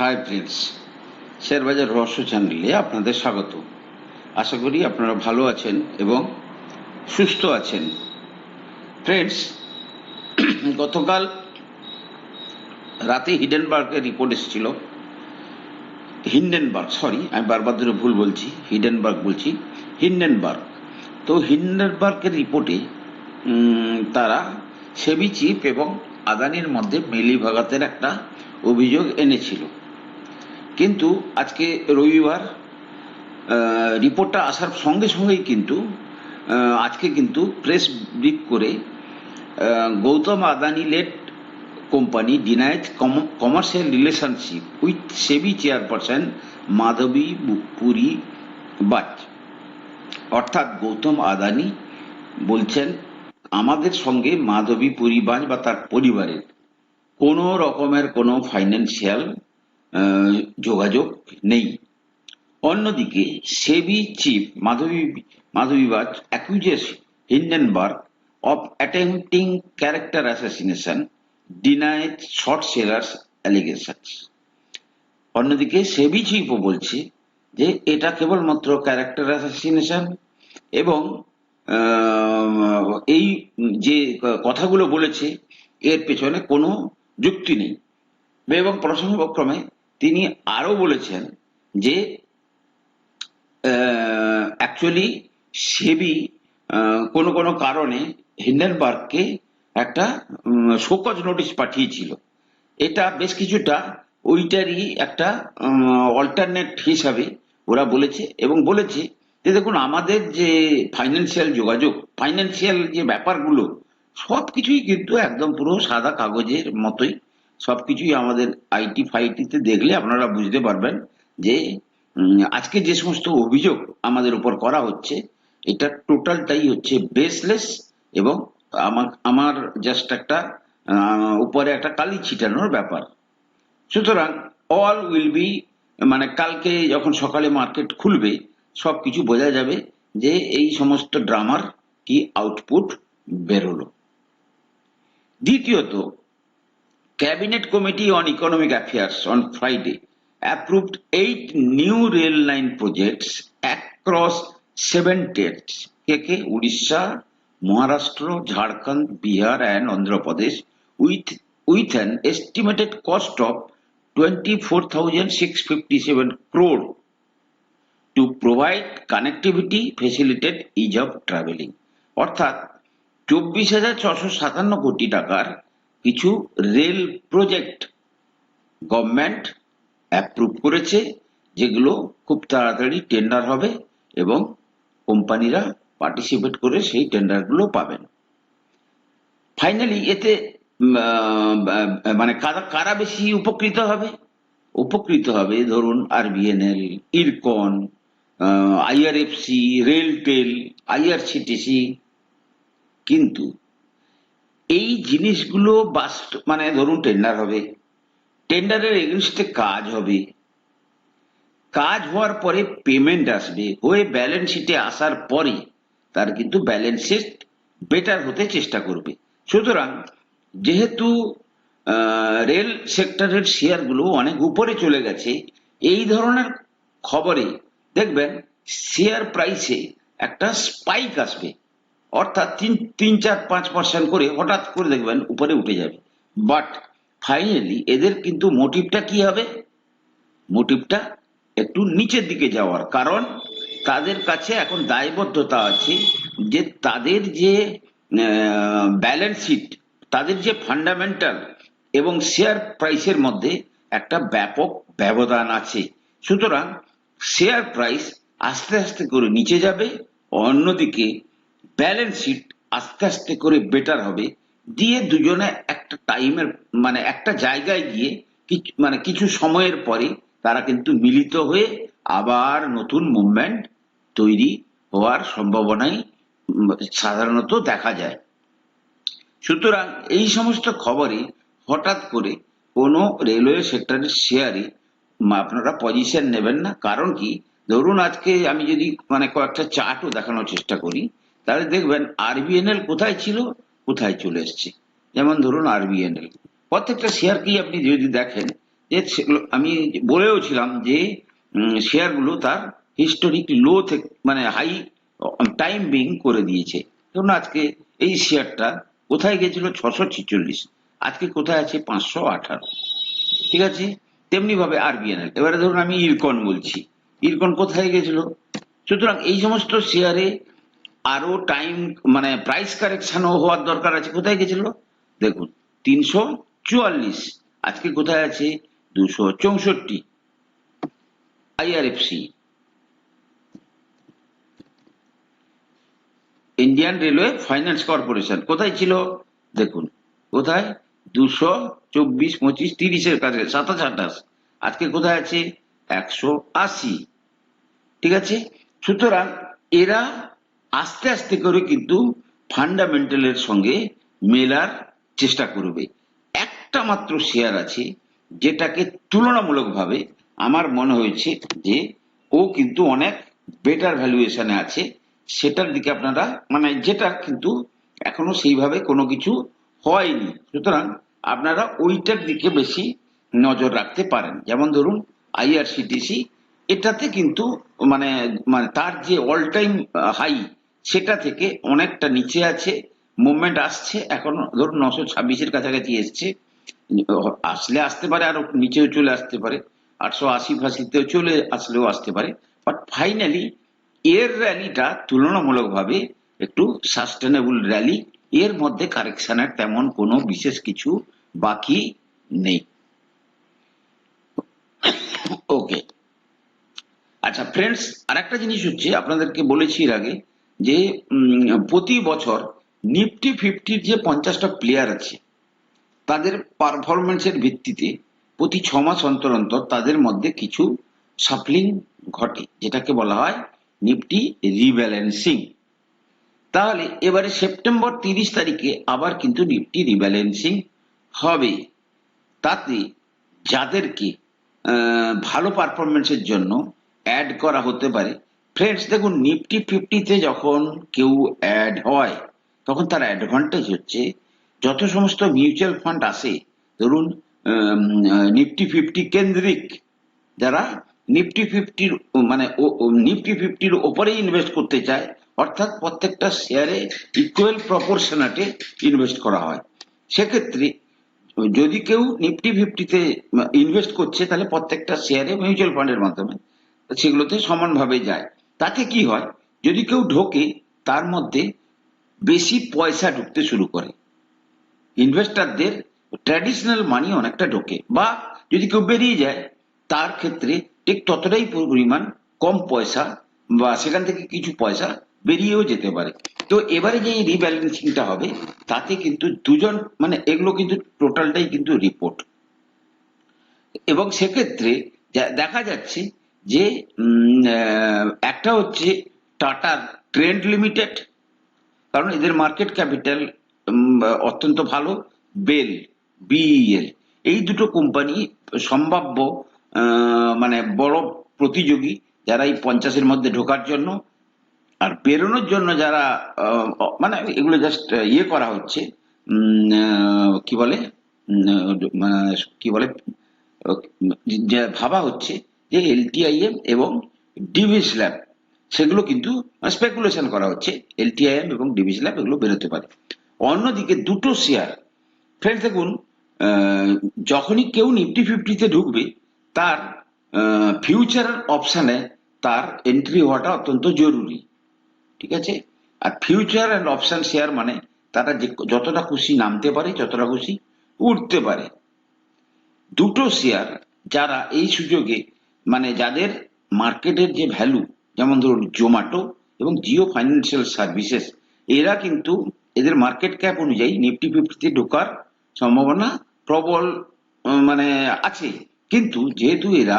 Hi friends শেয়ারবাজার রহস্য চ্যানেলে আপনাদের স্বাগত। আশা করি আপনারা ভালো আছেন এবং সুস্থ আছেন। ফ্রেন্ডস গতকাল রাতে হিডেনবার্গের রিপোর্ট এসেছিল। হিন্ডেনবার্গ সরি আমি বারবার ধরে ভুল বলছি হিডেনবার্গ বলছি হিন্ডেনবার্গ তো হিন্ডেনবার্গের রিপোর্টে তারা সেবি চিফ এবং আদানির মধ্যে মেলি ভাগাতের একটা অভিযোগ এনেছিল। কিন্তু আজকে রবিবার রিপোর্টটা আসার সঙ্গে সঙ্গেই কিন্তু আজকে কিন্তু প্রেস ব্রিফ করে Gautam Adani led company denies commercial relationship with SEBI chairperson Madhabi Puri Buch. অর্থাৎ গৌতম আদানি বলছেন, আমাদের সঙ্গে মাধবী পরিবার বা তার পরিবারের কোনো রকমের কোনো ফাইন্যান্সিয়াল যোগাযোগ নেই। অন্যদিকে SEBI chief Madhabi, মাধবীবাজ অ্যাকুজেস Hindenburg of attempting character assassination denied short sellers allegations অন্যদিকে সেবি চিফও বলছে যে এটা কেবলমাত্র ক্যারেক্টার অ্যাসাসিনেশন এবং এই যে কথাগুলো বলেছে, এর পেছনে কোনো যুক্তি নেই। এবং প্রসঙ্গক্রমে তিনি আরও বলেছেন যে অ্যাকচুয়ালি সেবি কোনো কোনো কারণে হিন্ডেনবার্গকে একটা শোকজ নোটিশ পাঠিয়েছিল। এটা বেশ কিছুটা ওইটারই একটা অল্টারনেট হিসাবে ওরা বলেছে এবং বলেছে যে দেখুন, আমাদের যে ফাইন্যান্সিয়াল যোগাযোগ ফাইন্যান্সিয়াল যে ব্যাপারগুলো সব কিছুই কিন্তু একদম পুরো সাদা কাগজের মতোই সবকিছুই আমাদের আইটি ফাইটিতে দেখলে আপনারা বুঝতে পারবেন যে আজকে যে সমস্ত অভিযোগ আমাদের উপর করা হচ্ছে, এটা টোটালটাই হচ্ছে বেসলেস এবং আমার আমার জাস্ট একটা উপরে একটা কালি ছিটানোর ব্যাপার। সুতরাং অল উইল বি মানে কালকে যখন সকালে মার্কেট খুলবে সব কিছু বোঝা যাবে যে এই সমস্ত ড্রামার কি আউটপুট বেরোলো। দ্বিতীয়ত Cabinet Committee on Economic Affairs on Friday approved eight new rail line projects across seven states KK, Odisha, Maharashtra, Jharkhand, Bihar, and Andhra Pradesh with, with an estimated cost of 24,657 crore to provide connectivity, facilitate ease of traveling. অর্থাৎ চব্বিশ হাজার ছশো সাতান্ন কোটি টাকার কিছু rail project government approve করেছে, যেগুলো খুব তাড়াতাড়ি টেন্ডার হবে এবং কোম্পানিরা পার্টিসিপেট করে সেই টেন্ডারগুলো পাবেন। ফাইনালি এতে মানে কারা কারা বেশি উপকৃত হবে? উপকৃত হবে, ধরুন আর RVNL IRCON IRFC RailTel IRCTC কিন্তু এই জিনিসগুলো বাস্ত মানে ধরুন টেন্ডার হবে। টেন্ডারের এগেনস্টে কাজ হবে। কাজ হওয়ার পরে পেমেন্ট আসবে। হয়ে ব্যালেন্স শিটে আসার পরে তার কিন্তু ব্যালেন্স শিট বেটার হতে চেষ্টা করবে। সুতরাং যেহেতু রেল সেক্টরের শেয়ারগুলো অনেক উপরে চলে গেছে, এই ধরনের খবরে দেখবেন শেয়ার প্রাইসে একটা স্পাইক আসবে। অর্থাৎ তিন তিন, চার, পাঁচ পার্সেন্ট করে হঠাৎ করে দেখবেন উপরে উঠে যাবে। বাট ফাইনালি এদের কিন্তু মোটিভটা কি হবে? মোটিভটা একটু নিচের দিকে যাওয়ার। কারণ তাদের কাছে এখন দায়বদ্ধতা আছে যে তাদের যে ব্যালেন্স শিট তাদের যে ফান্ডামেন্টাল এবং শেয়ার প্রাইসের মধ্যে একটা ব্যাপক ব্যবধান আছে। সুতরাং শেয়ার প্রাইস আস্তে আস্তে করে নিচে যাবে, অন্যদিকে ব্যালেন্স শিট আস্তে আস্তে করে বেটার হবে। দিয়ে দুজনে একটা টাইমের মানে একটা জায়গায় গিয়ে কিছু- মানে কিছু সময়ের পরে তারা কিন্তু মিলিত হয়ে আবার নতুন মুভমেন্ট তৈরি হওয়ার সম্ভাবনাই সাধারণত দেখা যায়। সুতরাং এই সমস্ত খবরে হঠাৎ করে কোনো রেলওয়ে সেক্টরের শেয়ারে আপনারা পজিশন নেবেন না। কারণ কি? ধরুন আজকে আমি যদি মানে কয়েকটা চার্টও দেখানোর চেষ্টা করি। তাহলে দেখবেন আরবিএনএল কোথায় ছিল? কোথায় চলে এসছে? যেমন ধরুন আরবিএনএল প্রত্যেকটা শেয়ারকেই আপনি যদি দেখেন, যে সেগুলো- আমি বলেও ছিলাম যে শেয়ারগুলো তার হিস্টোরিক লো থেকে মানে হাই টাইম বিং করে দিয়েছে। ধরুন আজকে এই শেয়ারটা কোথায় গেছিল? ছশো ছিচল্লিশ। আজকে কোথায় আছে? পাঁচশো আঠারো। ঠিক আছে? তেমনি ভাবে আরবিএনএল এবারে ধরুন আমি ইরকন বলছি। ইরকন কোথায় গেছিল? সুতরাং এই সমস্ত শেয়ারে আরও টাইম মানে প্রাইস কারেকশনও হওয়ার দরকার আছে। কোথায় গেছিল? দেখুন, তিনশো চুয়াল্লিশ। আজকে কোথায় আছে? দুশো চৌষট্টি। IRFC Indian railway finance corporation কোথায় ছিল? দেখুন, কোথায়? দুশো চব্বিশ, পঁচিশ, তিরিশের কাছে, সাতাশ, আঠাশ। আজকে কোথায় আছে? একশো আশি। ঠিক আছে? সুতরাং এরা আস্তে আস্তে করে কিন্তু ফান্ডামেন্টালের সঙ্গে মেলার চেষ্টা করবে। একটা মাত্র শেয়ার আছে, যেটাকে তুলনামূলকভাবে আমার মনে হয়েছে যে ও কিন্তু অনেক বেটার ভ্যালুয়েশনে আছে। সেটার দিকে আপনারা মানে যেটা কিন্তু এখনও সেইভাবে কোনো কিছু হয়নি। সুতরাং আপনারা ওইটার দিকে বেশি নজর রাখতে পারেন। যেমন ধরুন আইআরসিটিসি এটাতে কিন্তু মানে মানে তার যে অল টাইম হাই সেটা থেকে অনেকটা নিচে আছে মুভমেন্ট আসছে, এখন ধরুন নশো ছাব্বিশের কাছাকাছি এসছে। আসলে আসতে পারে, আরও নিচেও চলে আসতে পারে, আটশো আশি ফাঁসিতেও চলে আসলেও আসতে পারে। বাট ফাইনালি এর র্যালিটা তুলনামূলকভাবে একটু সাস্টেনেবল র্যালি এর মধ্যে কারেকশনের তেমন কোনো বিশেষ কিছু বাকি নেই। ওকে আচ্ছা ফ্রেন্ডস আরেকটা জিনিস হচ্ছে, আপনাদেরকে বলেছি এর আগে যে প্রতি বছর নিফটি ফিফটির যে পঞ্চাশটা প্লেয়ার আছে, তাদের পারফরমেন্সের ভিত্তিতে প্রতি ছ মাস অন্তর অন্তর তাদের মধ্যে কিছু সাফলিং ঘটে, যেটাকে বলা হয় নিফটি রিব্যালেন্সিং তাহলে এবারে সেপ্টেম্বর তিরিশ তারিখে আবার কিন্তু নিফটি রিব্যালেন্সিং হবে। তাতে যাদেরকে ভালো পারফরমেন্সের জন্য অ্যাড করা হতে পারে ফ্রেন্ডস দেখুন নিফটি ফিফটিতে যখন কেউ অ্যাড হয়, তখন তার অ্যাডভান্টেজ হচ্ছে যত সমস্ত মিউচুয়াল ফান্ড আসে, ধরুন নিফটি ফিফটি কেন্দ্রিক, যারা নিফটি ফিফটির মানে নিফটি ফিফটির ওপরেই ইনভেস্ট করতে চায়, অর্থাৎ প্রত্যেকটা শেয়ারে ইকুয়াল প্রপোর্শনাটে ইনভেস্ট করা হয়। সেক্ষেত্রে, যদি কেউ নিফটি ফিফটিতে ইনভেস্ট করছে, তাহলে প্রত্যেকটা শেয়ারে মিউচুয়াল ফান্ডের মাধ্যমে, সেগুলোতে সমানভাবে যায়। তাতে কি হয়? যদি কেউ ঢোকে, তার মধ্যে বেশি পয়সা ঢুকতে শুরু করে। ইনভেস্টারদের ট্র্যাডিশনাল মানি অনেকটা ঢোকে। বা যদি কেউ বেরিয়ে যায়, তার ক্ষেত্রে ঠিক ততটাই পরিমাণ কম পয়সা বা সেখান থেকে কিছু পয়সা বেরিয়েও যেতে পারে। তো এবারে যে রিব্যালেন্সিংটা হবে, তাতে কিন্তু দুজন মানে এগুলো কিন্তু টোটালটাই কিন্তু রিপোর্ট এবং সেক্ষেত্রে দেখা যাচ্ছে যে একটা হচ্ছে টাটা ট্রেন্ড লিমিটেড, কারণ এদের মার্কেট ক্যাপিটাল অত্যন্ত ভালো, বেল বিএল এই দুটো কোম্পানি সম্ভাব্য মানে বড় প্রতিযোগী যারা এই পঞ্চাশের মধ্যে ঢোকার জন্য, আর বেরোনোর জন্য যারা মানে এগুলো জাস্ট ইয়ে করা হচ্ছে কি বলে কি বলে ভাবা হচ্ছে যে এলটিআইএম এবং ডিভি স্ল্যাব সেগুলো কিন্তু স্পেকুলেশন করা হচ্ছে। এলটিআইএম এবং ডিভি স্ল্যাব এগুলো বেরোতে পারে। অন্যদিকে দুটো শেয়ার। ফ্রেন্ড দেখুন যখনই কেউ নিফটি ফিফটিতে ঢুকবে, তার ফিউচার অপশানে তার এন্ট্রি হওয়াটা অত্যন্ত জরুরি। ঠিক আছে? আর ফিউচার অ্যান্ড অপশান শেয়ার মানে তারা যে, যতটা খুশি নামতে পারে, যতটা খুশি উঠতে পারে। দুটো শেয়ার যারা এই সুযোগে মানে যাদের মার্কেটের যে ভ্যালু, যেমন ধরুন জোম্যাটো এবং জিও ফাইন্যান্সিয়াল সার্ভিসেস, এরা কিন্তু এদের মার্কেট ক্যাপ অনুযায়ী নিফটি ফিফটিতে ঢোকার সম্ভাবনা প্রবল মানে আছে। কিন্তু যেহেতু এরা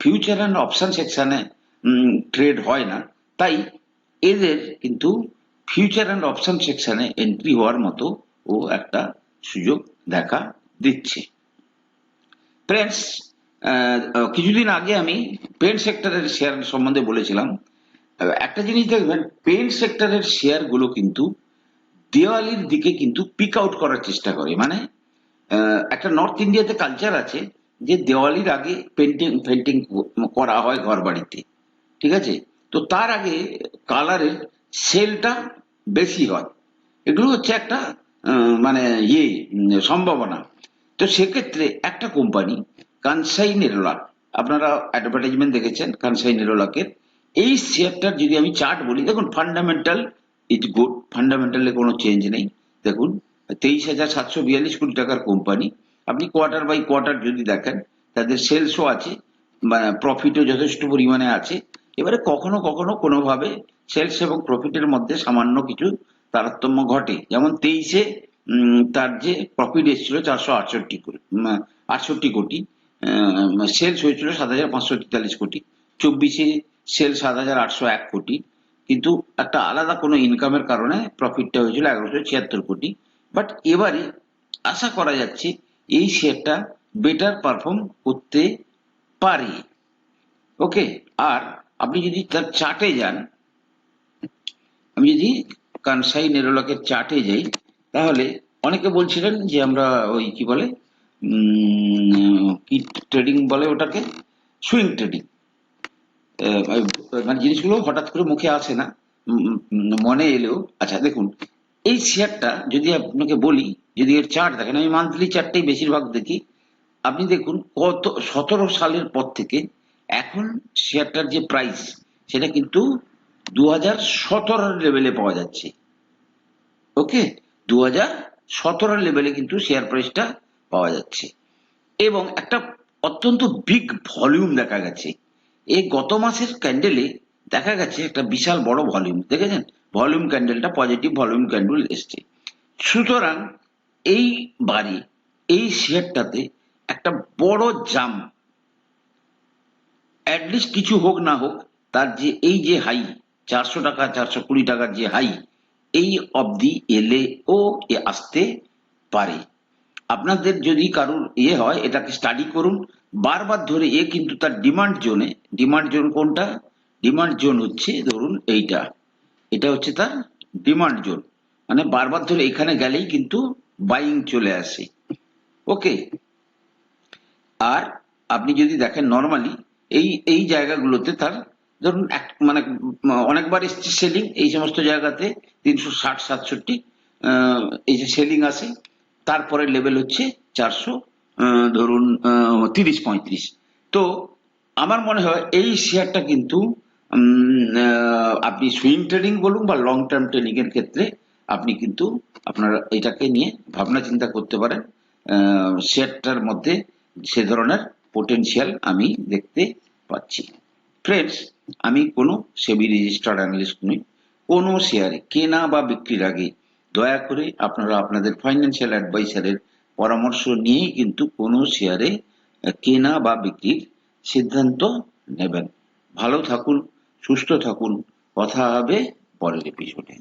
ফিউচার অ্যান্ড অপশন সেকশনে ট্রেড হয় না, তাই এদের কিন্তু ফিউচার অ্যান্ড অপশন সেকশানে এন্ট্রি হওয়ার মতো ও একটা সুযোগ দেখা দিচ্ছে। ফ্রেন্ডস কিছুদিন আগে আমি পেন্ট সেক্টরের শেয়ার সম্বন্ধে বলেছিলাম। একটা জিনিস দেখবেন পেন্ট সেক্টরের শেয়ারগুলো কিন্তু দেওয়ালির দিকে কিন্তু পিক আউট করার চেষ্টা করে। মানে একটা নর্থ ইন্ডিয়াতে কালচার আছে যে দেওয়ালির আগে পেন্টিং পেন্টিং করা হয় ঘর বাড়িতে ঠিক আছে? তো তার আগে কালারের সেলটা বেশি হয়। এগুলো হচ্ছে একটা মানে ইয়ে সম্ভাবনা। তো সেক্ষেত্রে একটা কোম্পানি কানসাই নেরোলা। আপনারা অ্যাডভার্টাইজমেন্ট দেখেছেন, কানসাই নেরোলাকের এই শেয়ারটার যদি আমি চার্ট বলি, দেখুন ফান্ডামেন্টাল ইট গুড ফান্ডামেন্টালে কোনো চেঞ্জ নেই। দেখুন, তেইশ হাজার সাতশো বিয়াল্লিশ কোটি টাকার কোম্পানি আপনি কোয়ার্টার বাই কোয়ার্টার যদি দেখেন, তাদের সেলসও আছে প্রফিটও যথেষ্ট পরিমাণে আছে। এবারে কখনো কখনো কোনোভাবে সেলস এবং প্রফিটের মধ্যে সামান্য কিছু তারতম্য ঘটে। যেমন তেইশে তার যে প্রফিট এসেছিল চারশো আটষট্টি কোটি আটষট্টি কোটি। সেলস হয়েছিল সাত হাজার পাঁচশো তেতাল্লিশ কোটি। চব্বিশে সেল সাত হাজার আটশো এক কোটি। কিন্তু একটা আলাদা কোনো ইনকামের কারণে প্রফিটটা হয়েছিল এগারোশো ছিয়াত্তর কোটি। বাট এবারে আশা করা যাচ্ছে এই শেয়ারটা বেটার পারফর্ম করতে পারে। ওকে আর আপনি যদি তার চার্টে যান, আমি যদি কানসাই নেরোলকের চার্টে যাই, তাহলে অনেকে বলছিলেন যে আমরা ওই কি বলে কি ট্রেডিং বলে ওটাকে? সুইং ট্রেডিং মানে জিনিসগুলো হঠাৎ করে মুখে আসে না মনে এলেও। আচ্ছা দেখুন, এই শেয়ারটা যদি আপনাকে বলি, যদি এর চার্ট দেখেন, আমি মান্থলি চার্টটাই বেশিরভাগ দেখি, আপনি দেখুন কত, সতেরো সালের পর থেকে এখন শেয়ারটার যে প্রাইস সেটা কিন্তু দু হাজার সতেরোর লেভেলে পাওয়া যাচ্ছে। ওকে দু হাজার সতেরোর লেভেলে কিন্তু শেয়ার প্রাইসটা পাওয়া যাচ্ছে। এবং একটা অত্যন্ত বিগ ভলিউম দেখা গেছে। এই গত মাসের ক্যান্ডেলে দেখা গেছে একটা বিশাল বড় ভলিউম দেখেছেন? ভলিউম ক্যান্ডেলটা পজিটিভ ভলিউম ক্যান্ডেল এসছে। সুতরাং এই বাড়ি, এই শেয়ারটাতে একটা বড় জাম অ্যাটলিস্ট কিছু হোক না হোক, তার যে এই যে হাই চারশো টাকা, চারশো কুড়ি টাকার যে হাই এই অবধি এলে ও এ আসতে পারে। আপনাদের যদি কারুর ইয়ে হয়, এটাকে স্টাডি করুন। বারবার ধরে, এ কিন্তু তার ডিমান্ড জোনে ডিমান্ড জোন কোনটা? ডিমান্ড জোন হচ্ছে, ধরুন এইটা। এটা হচ্ছে তার ডিমান্ড জোন মানে বারবার ধরে এখানে গেলেই কিন্তু বাইং চলে আসে। ওকে? আর আপনি যদি দেখেন নর্মালি এই এই জায়গাগুলোতে তার ধরুন এক মানে অনেকবার এসছে সেলিং এই সমস্ত জায়গাতে তিনশো ষাট, সাতষট্টি এই যে সেলিং আসে। তারপরে লেভেল হচ্ছে চারশো ধরুন তিরিশ, পঁয়ত্রিশ। তো আমার মনে হয় এই শেয়ারটা কিন্তু আপনি সুইং ট্রেডিং বলুন বা লং টার্ম ট্রেডিং এর ক্ষেত্রে আপনি কিন্তু আপনার এটাকে নিয়ে ভাবনা চিন্তা করতে পারেন। শেয়ারটার মধ্যে সে ধরনের পোটেনশিয়াল আমি দেখতে পাচ্ছি। ফ্রেন্ডস আমি কোনো সেবি রেজিস্টার্ড অ্যানালিস্ট নই। কোনো শেয়ারে কেনা বা বিক্রির আগে দয়া করে আপনারা আপনাদের ফাইন্যান্সিয়াল অ্যাডভাইসারের পরামর্শ নিয়েই কিন্তু কোনো শেয়ারে কেনা বা বিক্রির সিদ্ধান্ত নেবেন। ভালো থাকুন, সুস্থ থাকুন। কথা হবে পরের এপিসোডে